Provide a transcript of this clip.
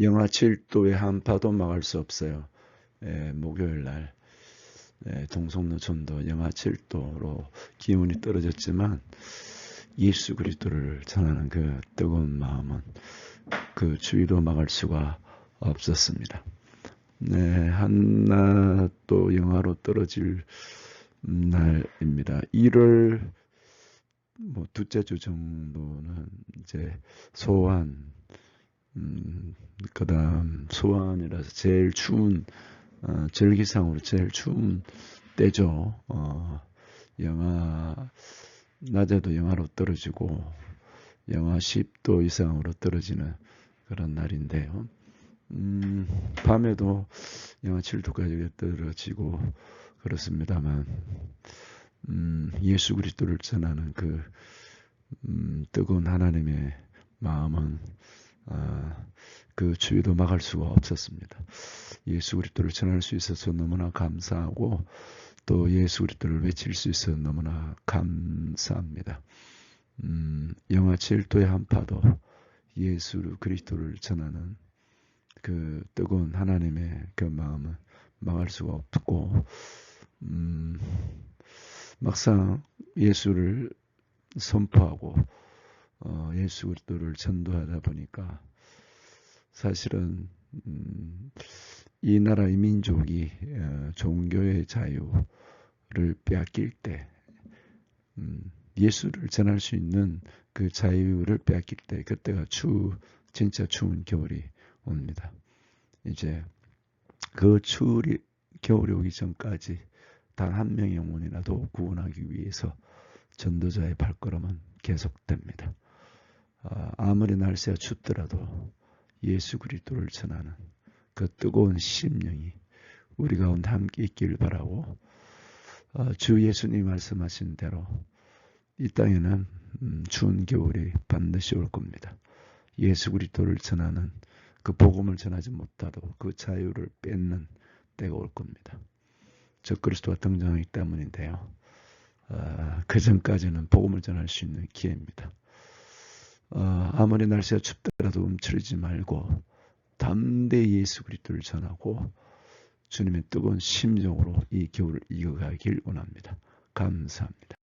영하 7도의 한파도 막을 수 없어요. 예, 목요일 날 예, 동성로 전도 영하 7도로 기온이 떨어졌지만 예수 그리스도를 전하는 그 뜨거운 마음은 그 추위도 막을 수가 없었습니다. 네, 한낮 또 영하로 떨어질 날입니다. 1월 뭐 둘째 주 정도는 이제 소환, 음, 그다음 소환이라서 제일 추운 어, 절기상으로 제일 추운 때죠. 어, 영하 낮에도 영하로 떨어지고 영하 10도 이상으로 떨어지는 그런 날인데요. 음, 밤에도 영하 7도까지 떨어지고 그렇습니다만 음, 예수 그리스도를 전하는 그 음, 뜨거운 하나님의 마음은 아, 그 추위도 막을 수가 없었습니다. 예수 그리스도를 전할 수 있어서 너무나 감사하고 또 예수 그리스도를 외칠 수 있어서 너무나 감사합니다. 음, 영하 7도의 한파도 예수 그리스도를 전하는 그 뜨거운 하나님의 그 마음은 막을 수가 없고 음, 막상 예수를 선포하고 어, 예수 그리스도를 전도하다 보니까 사실은 음, 이 나라의 민족이 어, 종교의 자유를 빼앗길 때 음, 예수를 전할 수 있는 그 자유를 빼앗길 때 그때가 추 진짜 추운 겨울이 옵니다. 이제 그 추울이 겨울이 오기 전까지 단 한 명의 영혼이라도 구원하기 위해서 전도자의 발걸음은 계속됩니다. 아, 아무리 날씨가 춥더라도 예수 그리스도를 전하는 그 뜨거운 심령이 우리 가운데 함께 있기를 바라고 어, 주 예수님 말씀하신 대로 이 땅에는 음, 추운 겨울이 반드시 올 겁니다. 예수 그리스도를 전하는 그 복음을 전하지 못하도 그 자유를 뺏는 때가 올 겁니다. 저 그리스도가 등장하기 때문인데요. 어, 그 전까지는 복음을 전할 수 있는 기회입니다. 어, 아무리 날씨가 춥더라도 움츠리지 말고 담대히 예수 그리스도를 전하고 주님의 뜨거운 심정으로 이 겨울을 이겨가길 원합니다. 감사합니다.